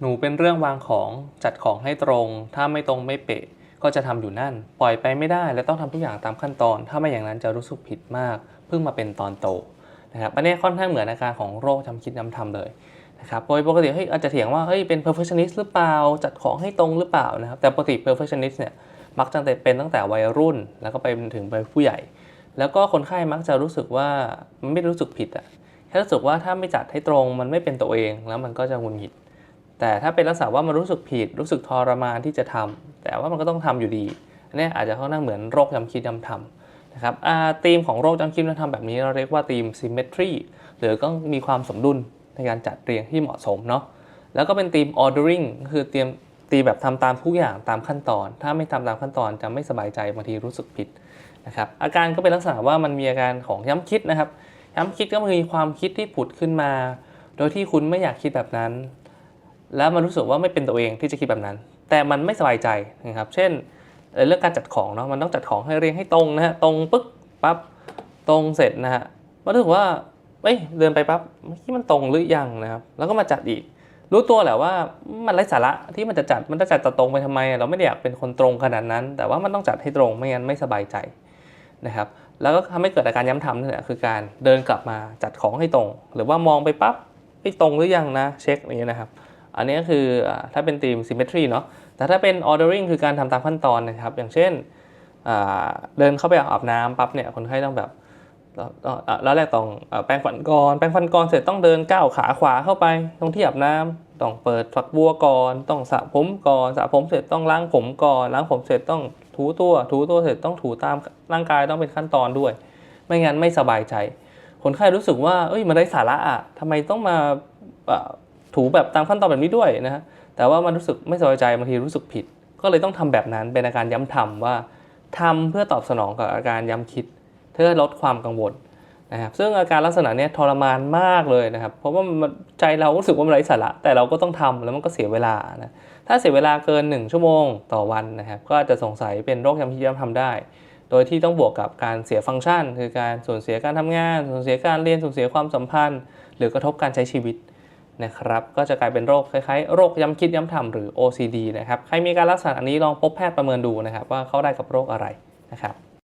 หนูเป็นเรื่องวางของจัดของให้ตรง ถ้าไม่ตรงไม่เป๊ะก็จะทำอยู่นั่น ปล่อยไปไม่ได้และต้องทำทุกอย่างตามขั้นตอน ถ้าไม่อย่างนั้นจะรู้สึกผิดมาก เพิ่งมาเป็นตอนโตนะครับอันนี้ค่อนข้างเหมือนอาการของโรคจำคิดจำทำเลยนะครับโดยปกติเฮ้ยอาจจะเถียงว่าเฮ้ยเป็น perfectionist หรือเปล่า จัดของให้ตรงหรือเปล่านะครับแต่ปกติ perfectionist เนี่ยมักจะเป็นตั้งแต่วัยรุ่น แล้วก็ไปถึงไปผู้ใหญ่ แล้วก็คนไข้มักจะรู้สึกว่ามันไม่รู้สึกผิดอะแค่รู้สึกว่าถ้าไม่จัดให้ตรงมันไม่เป็นตัวเองแล้วมันก็จะหงุนหงิด แต่ถ้าเป็นลักษณะว่ามันรู้สึกผิด รู้สึกทรมานที่จะทำแต่ว่ามันก็ต้องทำอยู่ดีอันนี้อาจจะค่อนข้างเหมือนโรคจำคิดจำทำนะครับอ่าธีมของโรคจำคิดจำทำแบบนี้เราเรียกว่าธีม symmetry หรือก็มีความสมดุลในการจัดเรียงที่เหมาะสมเนาะแล้วก็เป็นธีม ordering คือเตรียมตีแบบทำตามทุกอย่างตามขั้นตอน ถ้าไม่ทำตามขั้นตอนจะไม่สบายใจบางทีรู้สึกผิดนะครับอาการก็เป็นลักษณะว่ามันมีอาการของย้ำคิดนะครับ ย้ำคิดก็คือความคิดที่ผุดขึ้นมา โดยที่คุณไม่อยากคิดแบบนั้น แล้วมันรู้สึกว่าไม่เป็นตัวเองที่จะคิดแบบนั้น แต่มันไม่สบายใจนะครับ เช่นเรื่องการจัดของเนาะมันต้องจัดของให้เรียงให้ตรงนะฮะตรงปึ๊กปั๊บตรงเสร็จนะฮะมันรู้สึกว่าเอ้ยเดินไปปั๊บเมื่อกี้มันตรงหรือยังนะครับ แล้วก็มาจัดอีก รู้ตัวแหละว่ามันไร้สาระที่มันจะจัดมันจะจัดตรงไปทำไม เราไม่ได้อยากเป็นคนตรงขนาดนั้น แต่ว่ามันต้องจัดให้ตรงไม่งั้นไม่สบายใจนะครับแล้วก็ทำให้เกิดอาการย้ำทำนี่แหละคือการเดินกลับมาจัดของให้ตรง หรือว่ามองไปปั๊บให้ตรงหรือยังนะเช็คอย่างนี้ยนะครับ อันนี้ก็คือถ้าเป็นธีม symmetry เนาะแต่ถ้าเป็น ordering คือการทำตามขั้นตอนนะครับ อย่างเช่นเดินเข้าไปอาบน้ำปั๊บเนี่ยคนไข้ต้องแบบแล้วแรกต้องแปรงฟันก่อนแปรงฟันก่อนเสร็จต้องเดินก้าวขาขวาเข้าไป ตรงที่อาบน้ำต้องเปิดฝักบัวก่อน ต้องสระผมก่อนสระผมเสร็จต้องล้างผมก่อนล้างผมเสร็จต้องถูตัว ถูตัวเสร็จต้องถูตามร่างกายต้องเป็นขั้นตอนด้วย ไม่งั้นไม่สบายใจ คนไข้รู้สึกว่าเอ้ยมันไร้สาระอะทำไมต้องมา ถูแบบตามขั้นตอนแบบนี้ด้วยนะฮะแต่ว่ามันรู้สึกไม่สบายใจบางทีรู้สึกผิด ก็เลยต้องทำแบบนั้นเป็นอาการย้ำทำว่าทำเพื่อตอบสนองกับอาการย้ำคิดเพื่อลดความกังวลนะครับซึ่งอาการลักษณะนี้ทรมานมากเลยนะครับ เพราะว่าใจเรารู้สึกว่ามันไร้สาระ แต่เราก็ต้องทำแล้วมันก็เสียเวลานะถ้าเสียเวลาเกิน 1 ชั่วโมงต่อวันนะครับ ก็อาจจะสงสัยเป็นโรคย้ำคิดย้ำทำได้ โดยที่ต้องบวกกับการเสียฟังก์ชัน คือการสูญเสียการทำงาน สูญเสียการเรียนสูญเสียความสัมพันธ์ หรือกระทบการใช้ชีวิต นะครับก็จะกลายเป็นโรคคล้ายๆ โรคย้ำคิดย้ำทำหรือ OCD นะครับใครมีการรักษาอันนี้ลองพบแพทย์ประเมินดูนะครับว่าเข้าได้กับโรคอะไรนะครับ